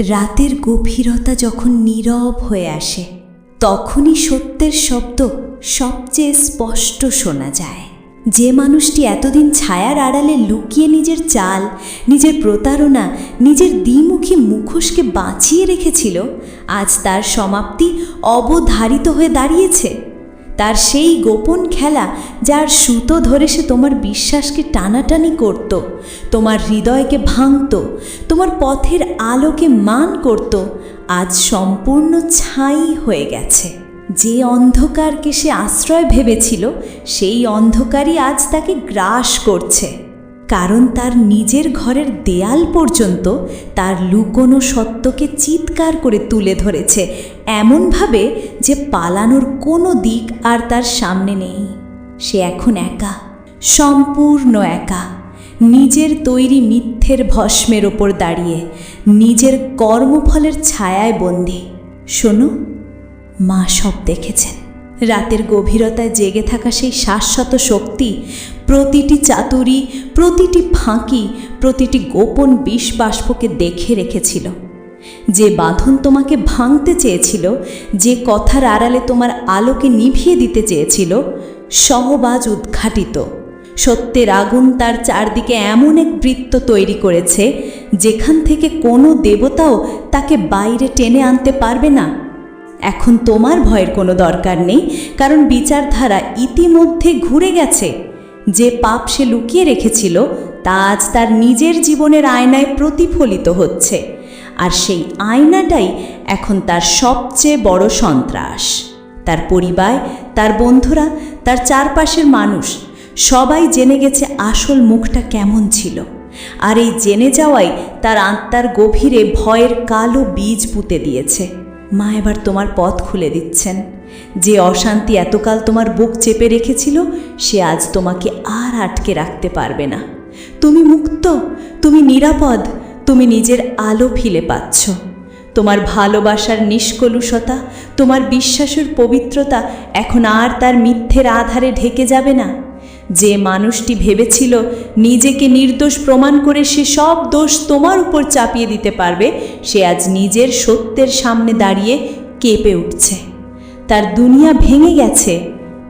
রাতের গভীরতা যখন নীরব হয়ে আসে, তখনই সত্যের শব্দ সবচেয়ে স্পষ্ট শোনা যায়। যে মানুষটি এতদিন ছায়ার আড়ালে লুকিয়ে নিজের চাল, নিজের প্রতারণা, নিজের দ্বিমুখী মুখোশকে বাঁচিয়ে রেখেছিল, আজ তার সমাপ্তি অবধারিত হয়ে দাঁড়িয়েছে। তার সেই গোপন খেলা যার সুতো ধরে সে তোমার বিশ্বাসকে টানাটানি করত, তোমার হৃদয়কে ভাঙত, তোমার পথের আলোকে মান করত, আজ সম্পূর্ণ ছাই হয়ে গেছে। যে অন্ধকারকে সে আশ্রয় ভেবেছিল, সেই অন্ধকারই আজ তাকে গ্রাস করছে। কারণ তার নিজের ঘরের দেয়াল পর্যন্ত তার লুকোনো সত্যকে চিৎকার করে তুলে ধরেছে, এমনভাবে যে পালানোর কোনো দিক আর তার সামনে নেই। সে এখন একা, সম্পূর্ণ একা, নিজের তৈরি মিথ্যের ভস্মের ওপর দাঁড়িয়ে, নিজের কর্মফলের ছায়ায় বন্দী। শোনো, মা সব দেখেছেন। রাতের গভীরতায় জেগে থাকা সেই শাশ্বত শক্তি, প্রতিটি চাতুরি, প্রতিটি ফাঁকি, প্রতিটি গোপন বিষ বাষ্পকে দেখে রেখেছিল। যে বাঁধন তোমাকে ভাঙতে চেয়েছিল, যে কথার আড়ালে তোমার আলোকে নিভিয়ে দিতে চেয়েছিল, সহবাজ উদ্ঘাটিত। সত্যের আগুন তার চারদিকে এমন এক বৃত্ত তৈরি করেছে, যেখান থেকে কোনো দেবতাও তাকে বাইরে টেনে আনতে পারবে না। এখন তোমার ভয়ের কোনো দরকার নেই, কারণ বিচারধারা ইতিমধ্যে ঘুরে গেছে। যে পাপ সে লুকিয়ে রেখেছিল, তা আজ তার নিজের জীবনের আয়নায় প্রতিফলিত হচ্ছে। আর সেই আয়নাটাই এখন তার সবচেয়ে বড় সন্ত্রাস। তার পরিবার, তার বন্ধুরা, তার চারপাশের মানুষ, সবাই জেনে গেছে আসল মুখটা কেমন ছিল। আর এই জেনে যাওয়াই তার আত্মার গভীরে ভয়ের কালো বীজ পুঁতে দিয়েছে। মা এবার তোমার পথ খুলে দিচ্ছেন। যে অশান্তি এতকাল তোমার বুক চেপে রেখেছিল, সে আজ তোমাকে আর আটকে রাখতে পারবে না। তুমি মুক্ত, তুমি নিরাপদ, তুমি নিজের আলো ফিলে পাচ্ছ। তোমার ভালোবাসার নিষ্কলুষতা, তোমার বিশ্বাসের পবিত্রতা এখন আর তার মিথ্যের আধারে ঢেকে যাবে না। যে মানুষটি ভেবেছিল নিজেকে নির্দোষ প্রমাণ করে সে সব দোষ তোমার উপর চাপিয়ে দিতে পারবে, সে আজ নিজের সত্যের সামনে দাঁড়িয়ে কেঁপে উঠছে। তার দুনিয়া ভেঙে গেছে।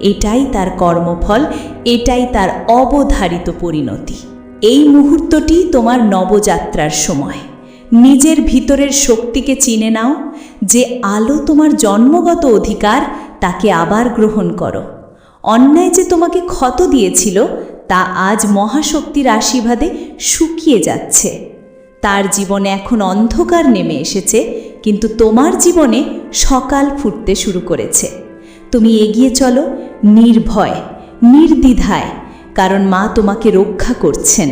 এটাই তার কর্মফল, এটাই তার অবধারিত পরিণতি। এই মুহূর্তটি তোমার নবযাত্রার সময়। নিজের ভিতরের শক্তিকে চিনে নাও যে আলো তোমার জন্মগত অধিকার তাকে আবার গ্রহণ করো। অন্যায় যে তোমাকে ক্ষত দিয়েছিল, তা আজ মহাশক্তির আশীর্বাদে শুকিয়ে যাচ্ছে। তার জীবনে এখন অন্ধকার নেমে এসেছে, কিন্তু তোমার জীবনে সকাল ফুটতে শুরু করেছে। তুমি এগিয়ে চলো, নির্ভয়, নির্দ্বিধায়। কারণ মা তোমাকে রক্ষা করছেন।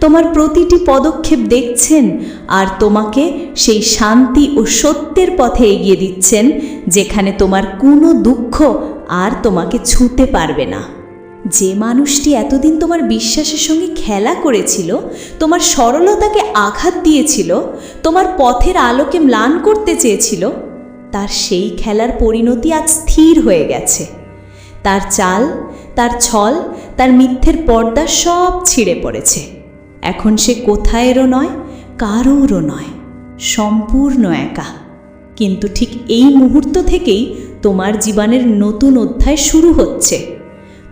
তোমার প্রতিটি পদক্ষেপ দেখছেন আর তোমাকে সেই শান্তি ও সত্যের পথে এগিয়ে দিচ্ছেন, যেখানে তোমার কোনো দুঃখ আর তোমাকে ছুঁতে পারবে না। যে মানুষটি এতদিন তোমার বিশ্বাসের সঙ্গে খেলা করেছিল, তোমার সরলতাকে আঘাত দিয়েছিল, তোমার পথের আলোকে ম্লান করতে চেয়েছিল, তার সেই খেলার পরিণতি আজ স্থির হয়ে গেছে। তার চাল, তার ছল তার মিথ্যের পর্দা সব ছিঁড়ে পড়েছে। এখন সে কোথায়েরও নয়, কারোরও নয়, সম্পূর্ণ একা। কিন্তু ঠিক এই মুহূর্ত থেকেই তোমার জীবনের নতুন অধ্যায় শুরু হচ্ছে।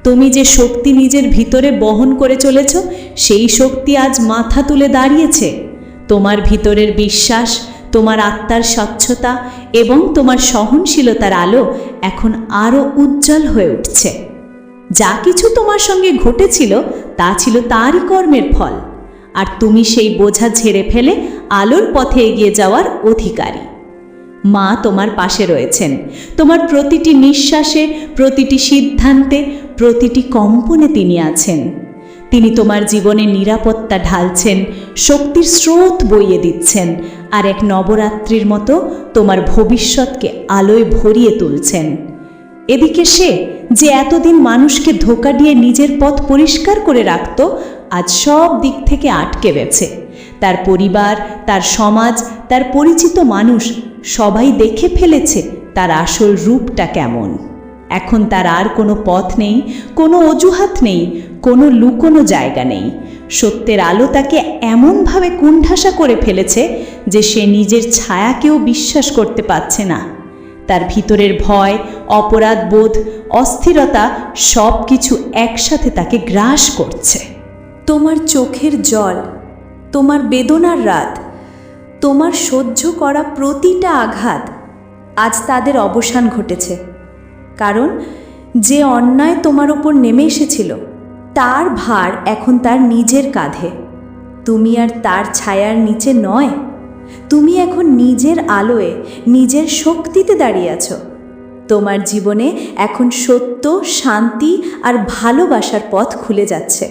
তুমি যে শক্তি নিজের ভিতরে বহন করে চলেছ, সেই শক্তি আজ মাথা তুলে দাঁড়িয়েছে। তোমার ভিতরের বিশ্বাস, তোমার আত্মার স্বচ্ছতা এবং তোমার সহনশীলতার আলো এখন আরও উজ্জ্বল হয়ে উঠছে। যা কিছু তোমার সঙ্গে ঘটেছিল, তা ছিল তারই কর্মের ফল। আর তুমি সেই বোঝা ঝেড়ে ফেলে আলোর পথে এগিয়ে যাওয়ার অধিকারী। মা তোমার পাশে রয়েছেন। তোমার প্রতিটি নিঃশ্বাসে, প্রতিটি সিদ্ধান্তে, প্রতিটি কম্পনে তিনি আছেন। তিনি তোমার জীবনে নিরাপত্তা ঢালছেন, শক্তির স্রোত বইয়ে দিচ্ছেন, আর এক নবরাত্রির মতো তোমার ভবিষ্যৎকে আলোয় ভরিয়ে তুলছেন। এদিকে সে যে এতদিন মানুষকে ধোকা দিয়ে নিজের পথ পরিষ্কার করে রাখত, আজ সব দিক থেকে আটকে গেছে। তার পরিবার, তার সমাজ, তার পরিচিত মানুষ সবাই দেখে ফেলেছে তার আসল রূপটা কেমন। এখন তার আর কোনো পথ নেই, কোনো অজুহাত নেই, কোনো লুকোনো জায়গা নেই। সত্যের আলো তাকে এমনভাবে কুণ্ঠাসা করে ফেলেছে যে সে নিজের ছায়াকেও বিশ্বাস করতে পারছে না। তার ভিতরের ভয়, অপরাধ বোধ, অস্থিরতা সব কিছু একসাথে তাকে গ্রাস করছে। তোমার চোখের জল, তোমার বেদনার রাত, তোমার সহ্য করা প্রতিটা আঘাত আজ তাদের অবসান ঘটেছে। কারণ যে অন্যায় তোমার ওপর নেমে এসেছিল, তার ভার এখন তার নিজের কাঁধে। তুমি আর তার ছায়ার নিচে নয়। তুমি এখন নিজের আলোয়, নিজের শক্তিতে দাঁড়িয়ে আছো। তোমার জীবনে এখন সত্য, শান্তি আর ভালোবাসার পথ খুলে যাচ্ছে।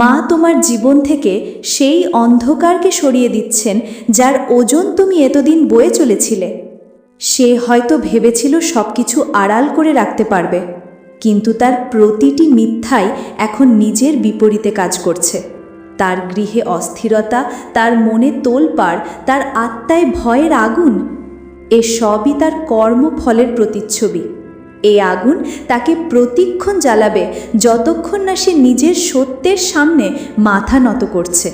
মা তোমার জীবন থেকে সেই অন্ধকারকে সরিয়ে দিচ্ছেন যার ওজন তুমি এতদিন বয়ে চলেছিলে। সে হয়তো ভেবেছিল সব কিছু আড়াল করে রাখতে পারবে, কিন্তু তার প্রতিটি মিথ্যাই এখন নিজের বিপরীতে কাজ করছে। তার গৃহে অস্থিরতা, তার মনে তোলপাড়, তার আত্মায় ভয়ের আগুন, এ সবই তার কর্মফলের প্রতিচ্ছবি। এই আগুন তাকে প্রতিক্ষণ জ্বালাবে যতক্ষণ না সে নিজের সত্যের সামনে মাথা নত করছে।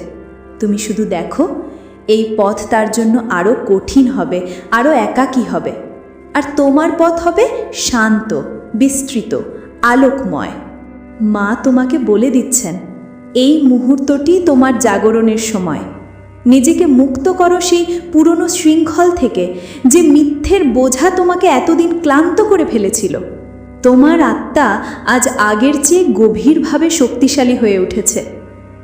তুমি শুধু দেখো, এই পথ তার জন্য আরও কঠিন হবে আরও একাকী হবে। আর তোমার পথ হবে শান্ত, বিস্তৃত, আলোকময়। মা তোমাকে বলে দিচ্ছেন এই মুহূর্তটি তোমার জাগরণের সময়। নিজেকে মুক্ত করো সেই পুরনো শৃঙ্খল থেকে, যে মিথ্যের বোঝা তোমাকে এতদিন ক্লান্ত করে ফেলেছিল। তোমার আত্মা আজ আগের চেয়ে গভীরভাবে শক্তিশালী হয়ে উঠেছে।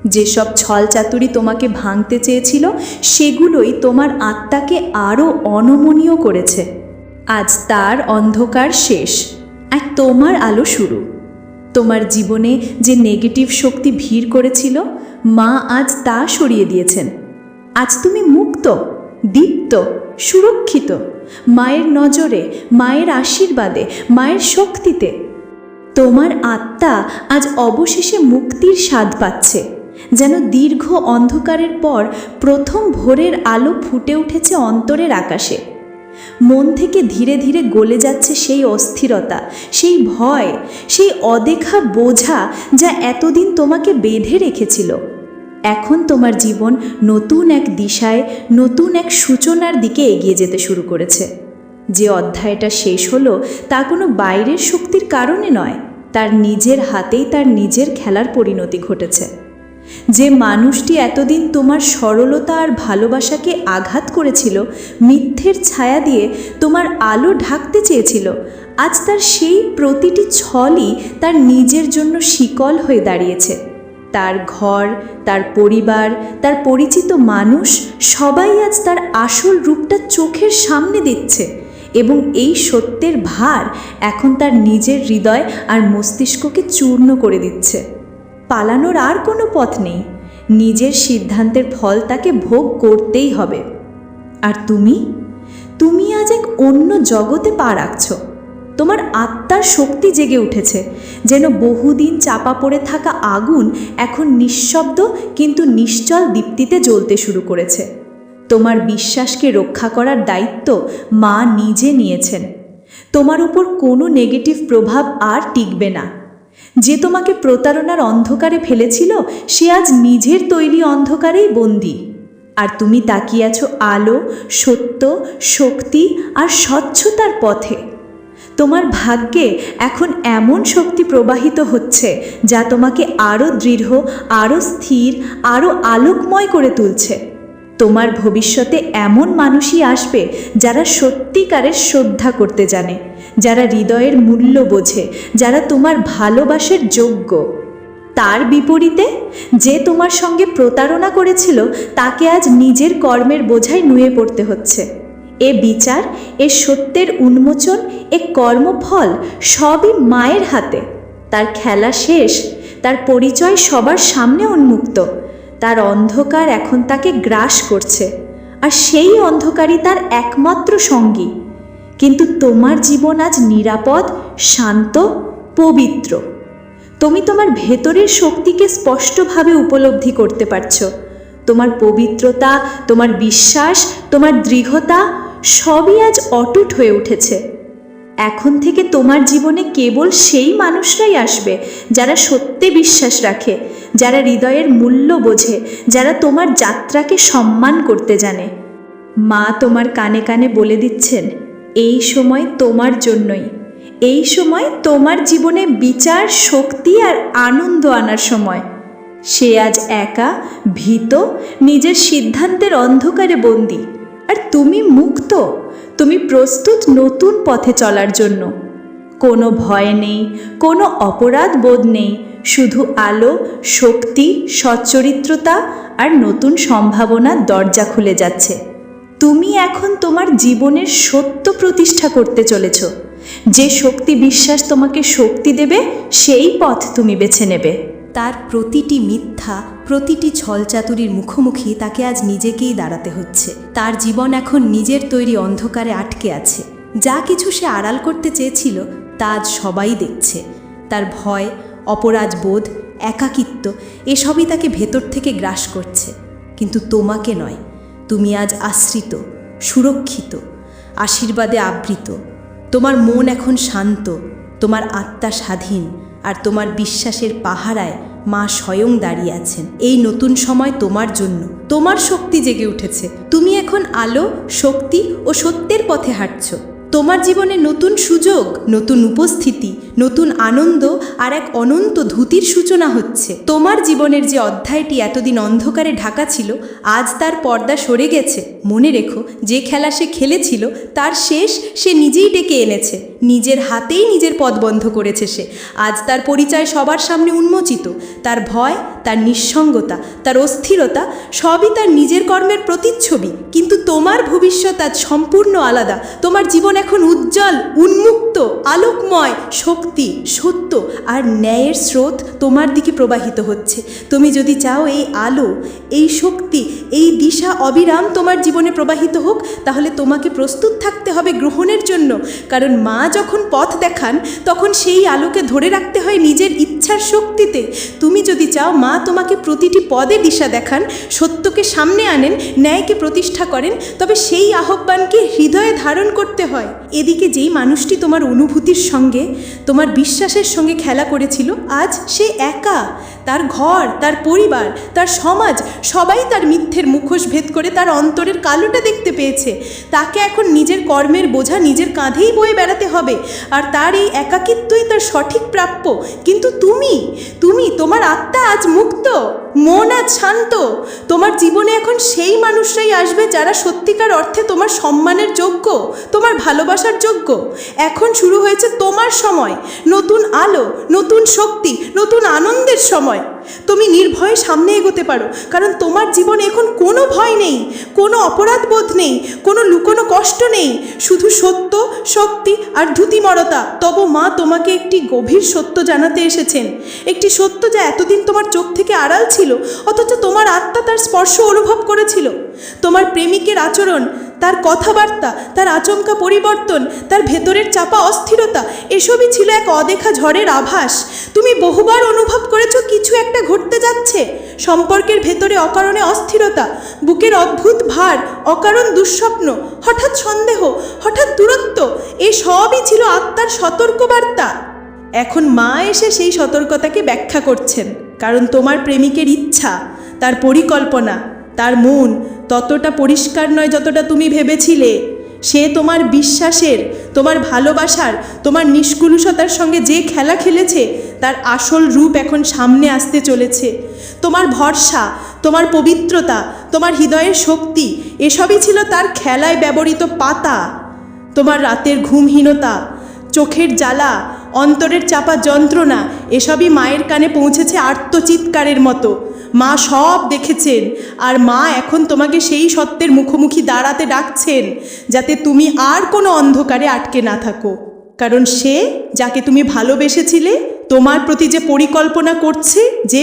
যেসব ছলচাতুরি তোমাকে ভাঙতে চেয়েছিল, সেগুলোই তোমার আত্মাকে আরও অনমনীয় করেছে। আজ তার অন্ধকার শেষ, আর তোমার আলো শুরু। তোমার জীবনে যে নেগেটিভ শক্তি ভিড় করেছিল, মা আজ তা সরিয়ে দিয়েছেন। আজ তুমি মুক্ত, দীপ্ত, সুরক্ষিত, মায়ের নজরে, মায়ের আশীর্বাদে, মায়ের শক্তিতে। তোমার আত্মা আজ অবশেষে মুক্তির স্বাদ পাচ্ছে, যেন দীর্ঘ অন্ধকারের পর প্রথম ভোরের আলো ফুটে উঠেছে অন্তরের আকাশে। মন থেকে ধীরে ধীরে গলে যাচ্ছে সেই অস্থিরতা, সেই ভয়, সেই অদেখা বোঝা যা এতদিন তোমাকে বেঁধে রেখেছিল। এখন তোমার জীবন নতুন এক দিশায়, নতুন এক সূচনার দিকে এগিয়ে যেতে শুরু করেছে। যে অধ্যায়টা শেষ হলো, তা কোনো বাইরের শক্তির কারণে নয়, তার নিজের হাতেই তার নিজের খেলার পরিণতি ঘটেছে। যে মানুষটি এতদিন তোমার সরলতা আর ভালোবাসাকে আঘাত করেছিল, মিথ্যের ছায়া দিয়ে তোমার আলো ঢাকতে চেয়েছিল, আজ তার সেই প্রতিটি ছলই তার নিজের জন্য শিকল হয়ে দাঁড়িয়েছে। তার ঘর, তার পরিবার, তার পরিচিত মানুষ, সবাই আজ তার আসল রূপটা চোখের সামনে দিচ্ছে এবং এই সত্যের ভার এখন তার নিজের হৃদয় আর মস্তিষ্ককে চূর্ণ করে দিচ্ছে। পালানোর আর কোনো পথ নেই। নিজের সিদ্ধান্তের ফল তাকে ভোগ করতেই হবে। আর তুমি? তুমি আজ এক অন্য জগতে পা রাখছ। তোমার আত্মার শক্তি জেগে উঠেছে, যেন বহুদিন চাপা পড়ে থাকা আগুন এখন নিঃশব্দ কিন্তু নিশ্চল দীপ্তিতে জ্বলতে শুরু করেছে। তোমার বিশ্বাসকে রক্ষা করার দায়িত্ব মা নিজে নিয়েছেন। তোমার উপর কোনো নেগেটিভ প্রভাব আর টিকবে না। যে তোমাকে প্রতারণার অন্ধকারে ফেলেছিল, সে আজ নিজের তৈরি অন্ধকারেই বন্দী। আর তুমি তাকিয়ে আলো, সত্য, শক্তি আর স্বচ্ছতার পথে। তোমার ভাগ্যে এখন এমন শক্তি প্রবাহিত হচ্ছে, যা তোমাকে আরও দৃঢ় আরও স্থির আরও আলোকময় করে তুলছে। তোমার ভবিষ্যতে এমন মানুষই আসবে যারা সত্যিকারের শ্রদ্ধা করতে জানে, যারা হৃদয়ের মূল্য বোঝে, যারা তোমার ভালোবাসার যোগ্য। তার বিপরীতে, যে তোমার সঙ্গে প্রতারণা করেছিল, তাকে আজ নিজের কর্মের বোঝায় নুয়ে পড়তে হচ্ছে। এ বিচার, এ সত্যের উন্মোচন, এ কর্মফল সবই মায়ের হাতে। তার খেলা শেষ, তার পরিচয় সবার সামনে উন্মুক্ত। তার অন্ধকার এখন তাকে গ্রাস করছে, আর সেই অন্ধকারই তার একমাত্র সঙ্গী। কিন্তু তোমার জীবন আজ নিরাপদ, শান্ত, পবিত্র। তুমি তোমার ভেতরের শক্তিকে স্পষ্টভাবে উপলব্ধি করতে পারছ। তোমার পবিত্রতা, তোমার বিশ্বাস, তোমার দৃঢ়তা সবই আজ অটুট হয়ে উঠেছে। এখন থেকে তোমার জীবনে কেবল সেই মানুষরাই আসবে যারা সত্যে বিশ্বাস রাখে, যারা হৃদয়ের মূল্য বোঝে, যারা তোমার যাত্রাকে সম্মান করতে জানে। মা তোমার কানে কানে বলে দিচ্ছেন, এই সময় তোমার জন্যই। এই সময় তোমার জীবনে বিচার, শক্তি আর আনন্দ আনার সময়। সে আজ একা, ভীত, নিজের সিদ্ধান্তের অন্ধকারে বন্দী। আর তুমি মুক্ত। তুমি প্রস্তুত নতুন পথে চলার জন্য। কোনো ভয় নেই, কোনো অপরাধ বোধ নেই, শুধু আলো, শক্তি, সচ্চরিত্রতা আর নতুন সম্ভাবনার দরজা খুলে যাচ্ছে। তুমি এখন তোমার জীবনের সত্য প্রতিষ্ঠা করতে চলেছ। যে শক্তি বিশ্বাস তোমাকে শক্তি দেবে, সেই পথ তুমি বেছে নেবে। তার প্রতিটি মিথ্যা, প্রতিটি ছলচাতুরির মুখোমুখি তাকে আজ নিজেকেই দাঁড়াতে হচ্ছে। তার জীবন এখন নিজের তৈরি অন্ধকারে আটকে আছে। যা কিছু সে আড়াল করতে চেয়েছিল, তা আজ সবাই দেখছে। তার ভয়, অপরাধ বোধ, একাকিত্ব, এসবই তাকে ভেতর থেকে গ্রাস করছে। কিন্তু তোমাকে নয়, তুমি আজ আশ্রিত, সুরক্ষিত, আশীর্বাদে আবৃত। তোমার মন এখন শান্ত, তোমার আত্মা স্বাধীন। আর তোমার বিশ্বাসের পাহারায় মা স্বয়ং দাঁড়িয়ে আছেন। এই নতুন সময় তোমার জন্য। তোমার শক্তি জেগে উঠেছে। তুমি এখন আলো, শক্তি ও সত্যের পথে হাঁটছো। তোমার জীবনে নতুন সুযোগ, নতুন উপস্থিতি, নতুন আনন্দ আর এক অনন্ত ধুতির সূচনা হচ্ছে। তোমার জীবনের যে অধ্যায়টি এতদিন অন্ধকারে ঢাকা ছিল, আজ তার পর্দা সরে গেছে। মনে রেখো, যে খেলা সে খেলেছিল, তার শেষ সে নিজেই ডেকে এনেছে। নিজের হাতেই নিজের পথ বন্ধ করেছে সে। আজ তার পরিচয় সবার সামনে উন্মোচিত। তার ভয় তার নিঃসঙ্গতা, তার অস্থিরতা, সবই তার নিজের কর্মের প্রতিচ্ছবি। কিন্তু তোমার ভবিষ্যৎ আজ সম্পূর্ণ আলাদা। তোমার জীবন এখন উজ্জ্বল, উন্মুক্ত, আলোকময়, শক্তি, সত্য আর ন্যায়ের স্রোত তোমার দিকে প্রবাহিত হচ্ছে। তুমি যদি চাও এই আলো, এই শক্তি, এই দিশা অবিরাম তোমার জীবনে প্রবাহিত হোক, তাহলে তোমাকে প্রস্তুত থাকতে হবে গ্রহণের জন্য। কারণ মা যখন পথ দেখান, তখন সেই আলোকে ধরে রাখতে হয় নিজের ইচ্ছার শক্তিতে। তুমি যদি চাও মা তোমাকে প্রতিটি পদে দিশা দেখান, সত্যকে সামনে আনেন, ন্যায়কে প্রতিষ্ঠা করেন, তবে সেই আহ্বানকে হৃদয়ে ধারণ করতে হয়। এদিকে যেই মানুষটি তোমার অনুভূতির সঙ্গে, তোমার বিশ্বাসের সঙ্গে খেলা করেছিল, আজ সে একা। তার ঘর, তার পরিবার, তার সমাজ, সবাই তার মিথ্যের মুখোশ ভেদ করে তার অন্তরের কালোটা দেখতে পেয়েছে। তাকে এখন নিজের কর্মের বোঝা নিজের কাঁধেই বয়ে বেড়াতে হবে। আর তার এই একাকিত্বই তার সঠিক প্রাপ্য। কিন্তু তুমি তুমি, তোমার আত্মা আজ মুক্ত, মন আজ শান্ত। তোমার জীবনে এখন সেই মানুষরাই আসবে যারা সত্যিকার অর্থে তোমার সম্মানের যোগ্য, তোমার ভালোবাসার যোগ্য। এখন শুরু হয়েছে তোমার সময়, নতুন আলো, নতুন শক্তি, নতুন আনন্দের সময়। তুমি নির্ভয়ে সামনে এগোতে পারো, কারণ তোমার জীবনে এখন কোনো ভয় নেই, কোনো অপরাধ বোধ নেই, কোনো লুকোনো কষ্ট নেই, শুধু সত্য, শক্তি আর ধুতিমরতা। তব মা তোমাকে একটি গভীর সত্য জানাতে এসেছেন। একটি সত্য যা এতদিন তোমার চোখ থেকে আড়াল ছিল, অথচ তোমার আত্মা তার স্পর্শ অনুভব করেছিল। তোমার প্রেমিকের আচরণ তার কথাবার্তা, তার আচমকা পরিবর্তন, তার ভেতরের চাপা অস্থিরতা, এসবই ছিল এক অদেখা ঝড়ের আভাস। তুমি বহুবার অনুভব করেছ কিছু একটা ঘটতে যাচ্ছে। সম্পর্কের ভেতরে অকারণে অস্থিরতা, বুকের অদ্ভুত ভার, অকারণ দুঃস্বপ্ন, হঠাৎ সন্দেহ, হঠাৎ দূরত্ব, এ সবই ছিল আত্মার সতর্কবার্তা। এখন মা এসে সেই সতর্কতাকে ব্যাখ্যা করছেন, কারণ তোমার প্রেমিকের ইচ্ছা, তার পরিকল্পনা, তার মন ততটা পরিষ্কার নয় যতটা তুমি ভেবেছিলে। সে তোমার বিশ্বাসের, তোমার ভালোবাসার, তোমার নিষ্কুলুষতার সঙ্গে যে খেলা খেলেছে, তার আসল রূপ এখন সামনে আসতে চলেছে। তোমার ভরসা, তোমার পবিত্রতা, তোমার হৃদয়ের শক্তি, এসবই ছিল তার খেলায় ব্যবহৃত পাতা। তোমার রাতের ঘুমহীনতা, চোখের জ্বালা, অন্তরের চাপা যন্ত্রণা, এসবই মায়ের কানে পৌঁছেছে আর্তচিৎকারের মতো। মা সব দেখেছেন আর মা এখন তোমাকে সেই সত্যের মুখোমুখি দাঁড়াতে ডাকছেন যাতে তুমি আর কোনো অন্ধকারে আটকে না থাকো। কারণ সে যাকে তুমি ভালোবেসেছিলে, তোমার প্রতি যে পরিকল্পনা করছে, যে